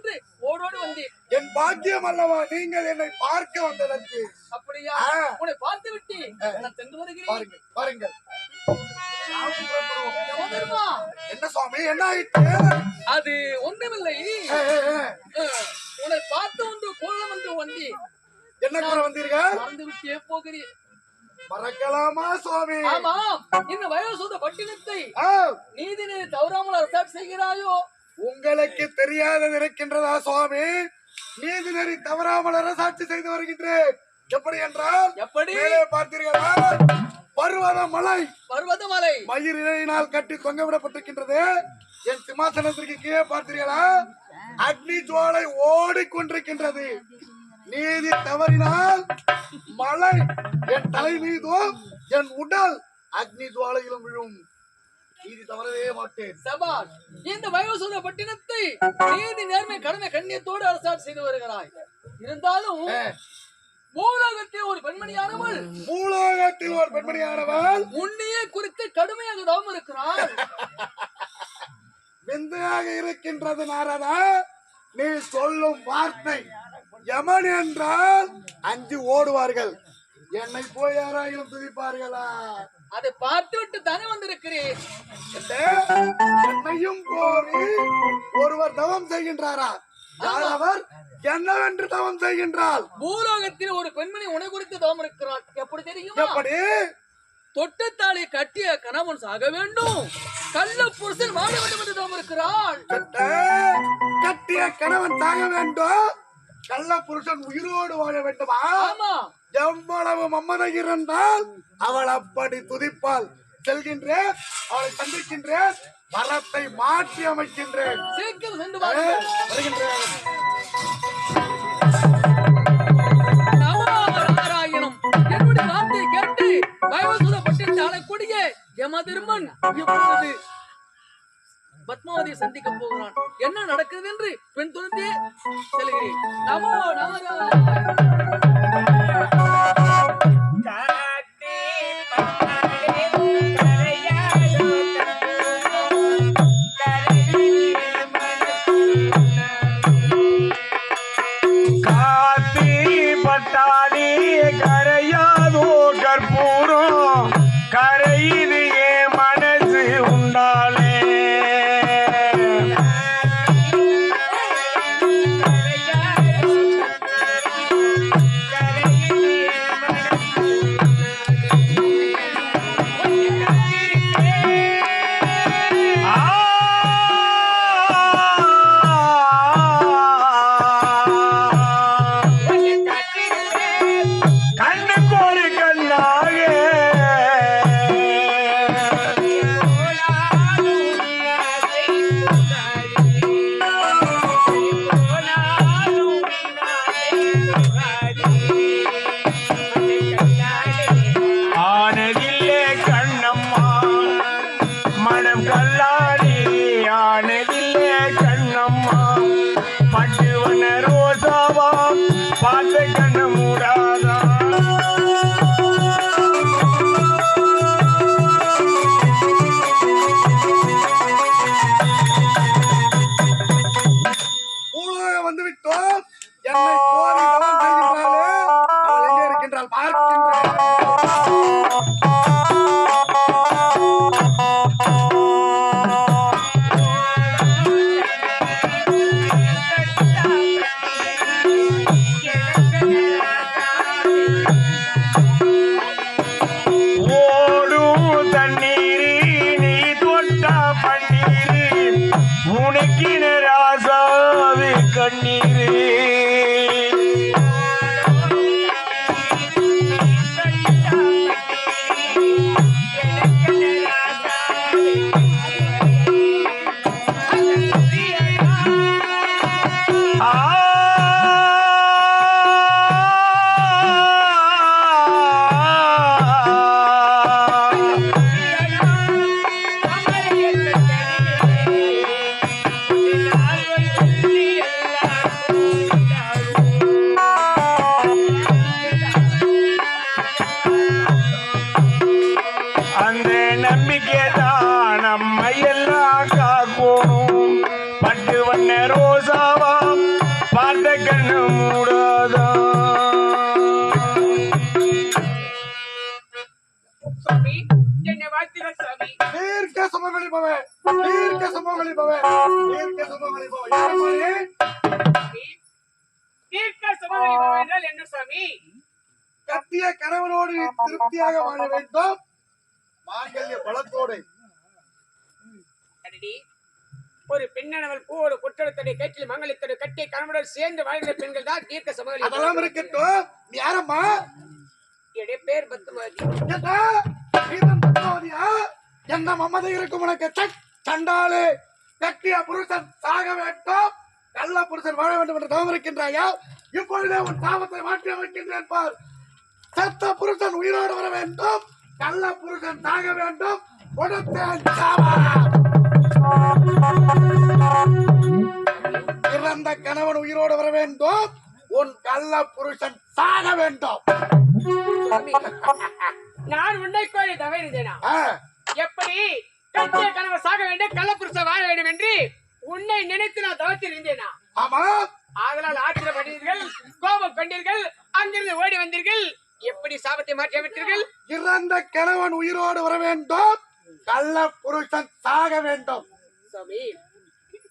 என்று ஓடோடு வந்தேன் என் பாக்கியம் அல்லவா? நீங்கள் என்னை பார்க்க வந்ததற்கு. அப்படியா. உன்னை பார்த்து விட்டு நான் சென்று வருகிறேன். பாருங்கள் பாருங்கள். என்ன சுவாமி என்ன ஆயிற்று? அது ஒன்றுமில்லை. உன்னை பார்த்து ஒன்று கோலம் என்று வந்தேன் என்ன கூற வந்தீர்கள்? மறந்து விட்டே போகிறேன். மறக்கலாமா சுவாமி ஆமாம். இந்த வயோசுத பட்டினத்தை ஆ, நீதினை தவறாமல் செய்கிறாயோ? உங்களுக்கு தெரியாதது இருக்கின்றதா சுவாமி? நீதி நெறி தவறாமல் அரசாட்சி செய்து வருகின்றேன். எப்படி என்றால் எப்படி? மேலே பார்த்தீர்களா? பர்வத மலை. பர்வதமலை மயிரினால் கட்டி தொங்க விடப்பட்டிருக்கின்றது. என் சிம்மாசனத்திற்கு கீழே பார்த்தீர்களா? அக்னி ஜுவாலை ஓடிக்கொண்டிருக்கின்றது நீதி தவறினால் மலை என் தலை மீதும் என் உடல் அக்னி ஜுவாலையிலும் விழும். நீதி தவறவே மாட்டேன். சபாஷ் இந்த வயோசுத பட்டினத்தை நீதி நேர்மை கடமை கண்ணியத்தோடு அரசாட்சி செய்து வருகிறாய். இருந்தாலும் ஏ, பூலோகத்தில் ஒரு பெண்மணியானவள் பூலோகத்தில் ஒரு பெண்மணியானவள் உன்னையே குறித்து கடுமையாக தவம் இருக்கிறாள். விந்தையாக இருக்கின்றது நாரதா நீ சொல்லும் வார்த்தை யமன் என்றால் அஞ்சு ஓடுவார்கள். என்னை போய் யாராயிலும் துதிப்பார்களா? அதை பார்த்து விட்டு தானே வந்திருக்கிறேன் என்ன? என்னையும் ஒருவர் தவம் செய்கின்றாரா? அவர் என்னவென்று தவம் செய்கின்றாள் பூலோகத்தில் ஒரு பெண்மணி உன்னை குறித்து தவம் இருக்கிறாள். எப்படி தெரியுமா? எப்படி? தொட்டத்தாளை கட்டிய கணவன் சாக வேண்டும். கள்ள புருஷன் வாழ வேண்டும் என்று தவம் இருக்கிறாள். கட்ட கட்டிய கணவன் தாங்க வேண்டும். கள்ள புருஷன் உயிரோடு வாழ வேண்டுமா? ஆமா. எவ்வளவு மம்மதை இருந்தால் அவள் அப்படி துதிப்பாள். செல்கின்றேன் அவளை சந்திக்கின்றேன் வரத்தை மாற்றி அமைக்கின்றேன். யமதர்மன் இப்பொழுது பத்மாவதியை சந்திக்க போகிறான். என்ன நடக்கிறது என்று பெண் துணிந்தே செல்கிறேன். நமோ நாராயணம். ரோஜா நம்மை எல்லாம் காக்கும் பட்டு வண்ண ரோசாவா பார்த்த கண்ணு மூடாதா? தீர்க்க சமங்களிப்பவன் தீர்க்க சமங்களிப்பவன் தீர்க்க சமங்களிப்பவன் தீர்க்க சமங்களிப்பவன் என்றால் என்ன திருப்தியாக வாழ வேண்டும். மாங்கல்ய பலத்தோடு அடடி. ஒரு பெண்ணவள் பூவோடு குற்றத்தோட கேட்டில் மங்களத்தோடு கட்டிய கணவனுடன் சேர்ந்து வாழ்கிற பெண்கள் தான் தீர்க்க சுமங்கலி அதெல்லாம் இருக்கட்டும். யாரம்மா? என்னுடைய பேர் பத்துமாதி. என்ன? மமதை இருக்கும் உனக்கு? சண்டாளே. கட்டிய புருஷன் சாக வேண்டும். நல்ல புருஷன் வாழ வேண்டும் என்று தவம் இருக்கின்றாயா? இப்பொழுதே உன் தாமத்தை மாற்றி அமைக்கின்றேன் பார். சத்த புருஷன் உயிரோடு வர வேண்டும். நல்ல புருஷன் சாக வேண்டும். கொடுத்தேன் இறந்த கணவன் உயிரோடு வர வேண்டும். உன் கள்ள புருஷன் சாக வேண்டும். நான் உன்னை கோரி தவறிந்தேனா ஆ, எப்படி கட்டிய கணவர் சாக வேண்டும் கள்ளப்புருஷ வாழ வேண்டும் என்று உன்னை நினைத்து நான் தவத்தில் இருந்தேனா ஆமா. ஆதலால் ஆத்திரப்பட்டீர்கள் கோபம் கொண்டீர்கள் அங்கிருந்து ஓடி வந்தீர்கள். எப்படி சாபத்தை மாற்றி அமைத்தீர்கள் இறந்த கணவன் உயிரோடு வர வேண்டும் கள்ள புருஷன் சாக வேண்டும் சுவாமி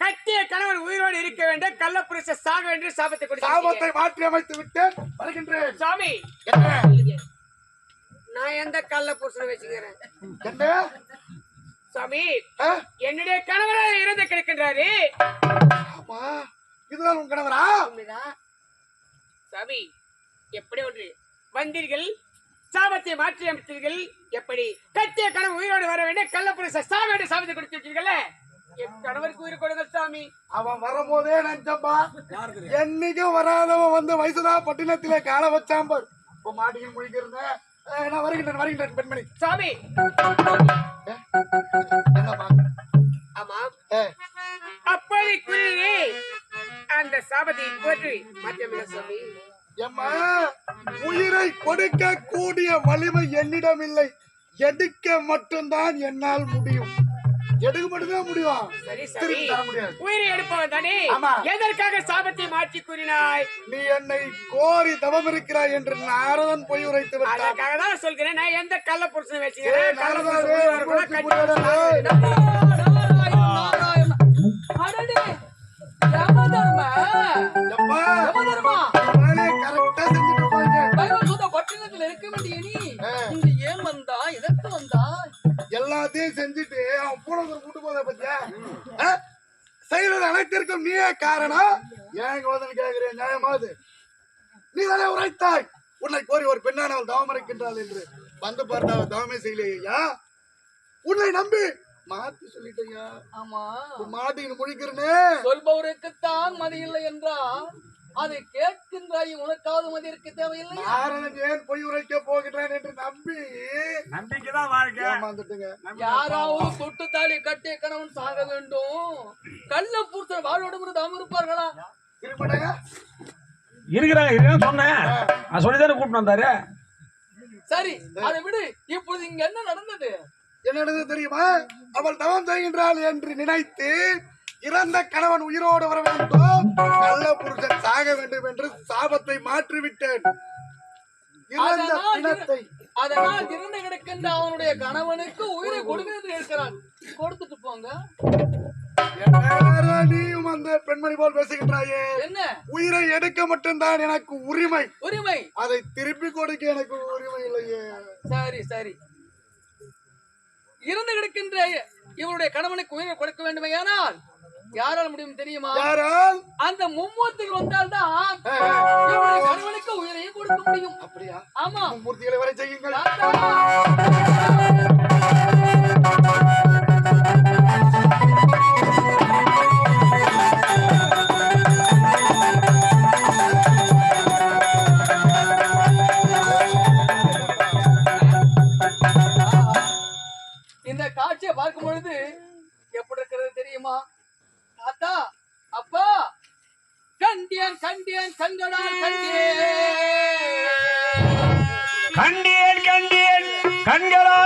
கட்டிய கணவன் உயிரோடு இருக்க வேண்டும் கள்ளப்புருஷ சாக வேண்டும் சாபத்தை கொடுத்து சாபத்தை மாற்றி அமைத்து விட்டேன் வருகின்றேன் என்ன நான் எந்த கள்ள புருஷனை வச்சுக்கிறேன் என்ன சுவாமி ஆ? என்னுடைய கணவராக இறந்து கிடக்கின்றாரு ஆமா இதுதான் உன் கணவரா. சாமி எப்படி ஒன்று வந்தீர்கள். சாபத்தை மாற்றி அமைத்தீர்கள். எப்படி? கட்டிய கணவன் உயிரோடு வர வேண்டும் கள்ளப்புருஷ சாக வேண்டும் சாபத்தை கொடுத்து விட்டீர்கள. என் கணவருக்கு உயிர் கொடுங்க சாமி. அவன் வரும்போதே நஞ்சப்பா. என்னைக்கும் வராதவன் வந்து வயசுதா பட்டினத்திலே கால வச்சாம்பர் இப்ப மாடியில் முழிக்கிறத நான் வருகின்றேன் வருகின்றேன் பெண்மணி. சாமி. ஆமா. அந்த சாபத்தை போற்றி மாற்றமில்ல சாமி. எம்மா உயிரை கொடுக்க கூடிய வலிமை என்னிடம் இல்லை எடுக்க மட்டும்தான் என்னால் முடியும். எடுக்க மட்டும்தான் முடியும்? சரி சரி. திருப்பி தர முடியாது. உயிரை எடுப்பவன் தானே? ஆமா. எதற்காக சாபத்தை மாற்றி கூறினாய்? நீ என்னை கோரி தவம் இருக்கிறாய் என்று நாரதன் பொய் உரைத்து விட்டான். அதற்காக தான் சொல்கிறேன். நான் எந்த கள்ள புருஷனை ஏய், வச்சுக்கிறேன் கள்ள நாரதா, புருஷன் ஏய், உயிரோடு கூட உனக்கு கட்டி புரியல, ஏய். நாராயண, நாராயண. அடடே, எல்லாத்தையும் செஞ்சுட்டு அவன் பூனந்தர் கூட்டு போத பத்தியா? செய்யறது அனைத்திற்கும் நீயே காரணம். ஏன் வந்து கேட்கிறேன் நியாயமாது நீ தானே உரைத்தாய். உன்னை கோரி ஒரு பெண்ணானவள் தவம் இருக்கின்றாள் என்று. வந்து பார்த்தா தவமே செய்யலையா உன்னை நம்பி மாத்தி சொல்லிட்டேயா? ஆமா. மாட்டின்னு முழிக்கிறனே. சொல்பவருக்குத்தான் மதி இல்லை என்றால் அதை கேட்கின்றாய் உனக்காவது மதி இருக்க தேவையில்லை நாரதன் ஏன் பொய் உரைக்க போகின்றான் என்று நம்பி? நம்பிக்கைதான் வாழ்க்கை. ஏமாந்துட்டுங்க. யாராவது தொட்டு தாலி கட்டிய கணவன் சாக வேண்டும். கள்ள பூர்த்தர் வாழோடு கூட தாம் இருப்பார்களா இருப்பட்டாங்க இருக்கிறாங்க இருக்கிறாங்க சொன்னேன். நான் சொல்லிதானே கூப்பிட்டு வந்தாரு. சரி அதை விடு. இப்பொழுது இங்க என்ன நடந்தது? என்ன நடந்தது தெரியுமா? அவள் தவம் செய்கின்றாள் என்று நினைத்து இறந்த கணவன் உயிரோடு வர வேண்டும். நல்ல புருஷன் சாக வேண்டும் என்று சாபத்தை மாற்றிவிட்டேன். இறந்த பிணத்தை அதனால் இறந்து கிடக்கின்ற அவனுடைய கணவனுக்கு உயிரை என்று இருக்கிறான் கொடுத்துட்டு போங்க. நீயும் அந்த பெண்மணி போல் பேசுகின்றாயே? என்ன? உயிரை எடுக்க மட்டும்தான் எனக்கு உரிமை. உரிமை. அதை திருப்பி கொடுக்க எனக்கு உரிமை இல்லையே. சரி சரி. இறந்து கிடக்கின்ற இவருடைய கணவனுக்கு உயிரை கொடுக்க வேண்டுமையானால் யாரால் முடியும் தெரியுமா? யாரால்? அந்த மும்மூர்த்திகள் வந்தால்தான் ஆ, இவருடைய கணவனுக்கு உயிரையும் கொடுக்க முடியும். அப்படியா? ஆமா. மூர்த்திகளை வரை செய்யுங்கள். கண்டியேன் கண்டியேன். கண்களா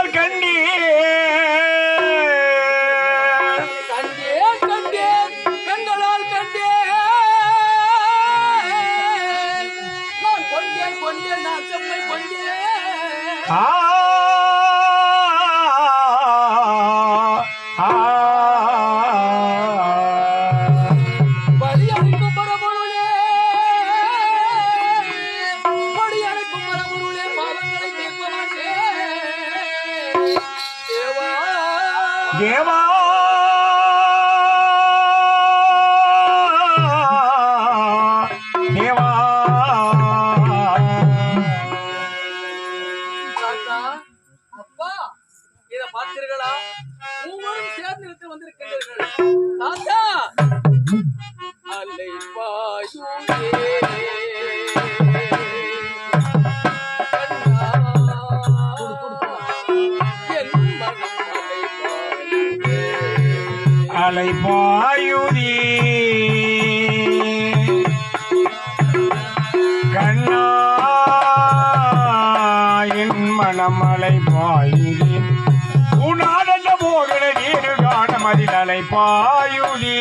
甜吗？மாலை பாயுதி கண்ணா என் மனமலை பாயுதி உனானந்த மோகன நீரு காணமதிலலை பாயுதி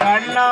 கண்ணா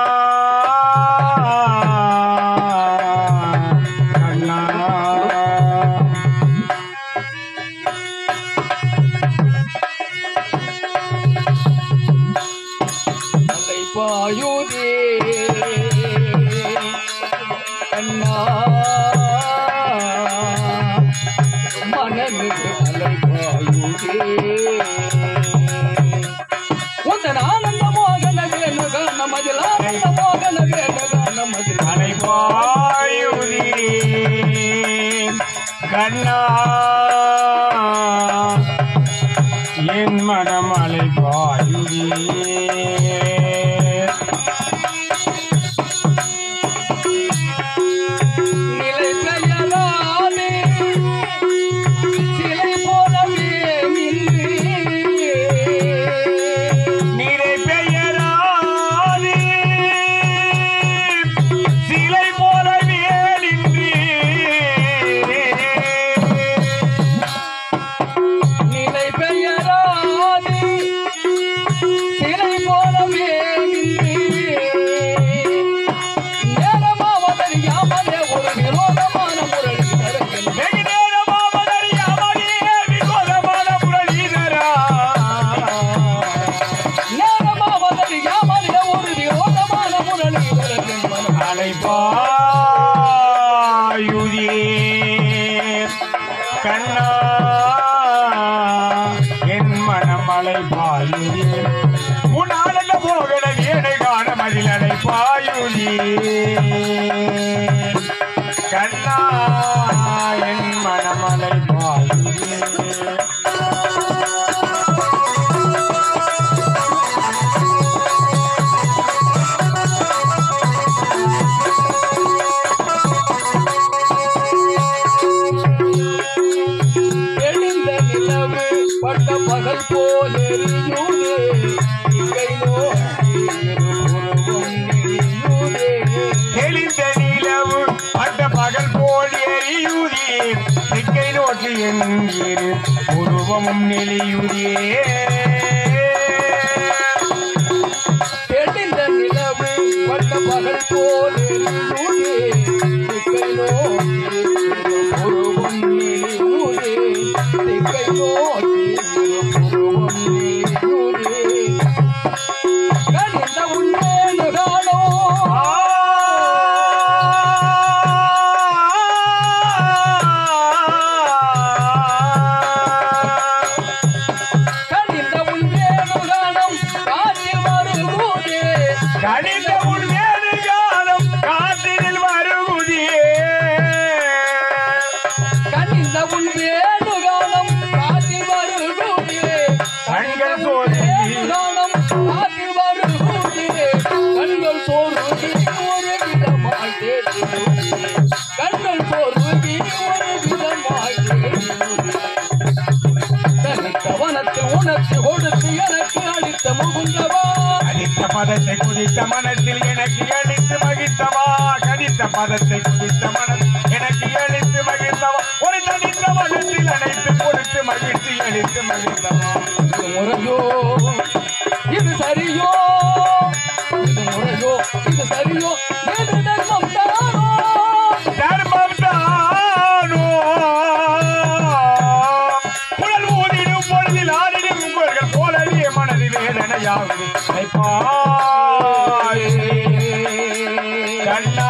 கண்ணா Bye. என்றிரு உருவமும் நெளியுதியே கேட்டிந்த நிலவு பட்ட பகல் போல் Kalinda கனித்த பதத்தை குடித்த மனத்தில் எனக்கு அளித்து மகிழ்த்தவா? கனித்த பதத்தை குடித்த மனத்தில் மாய் கண்ணா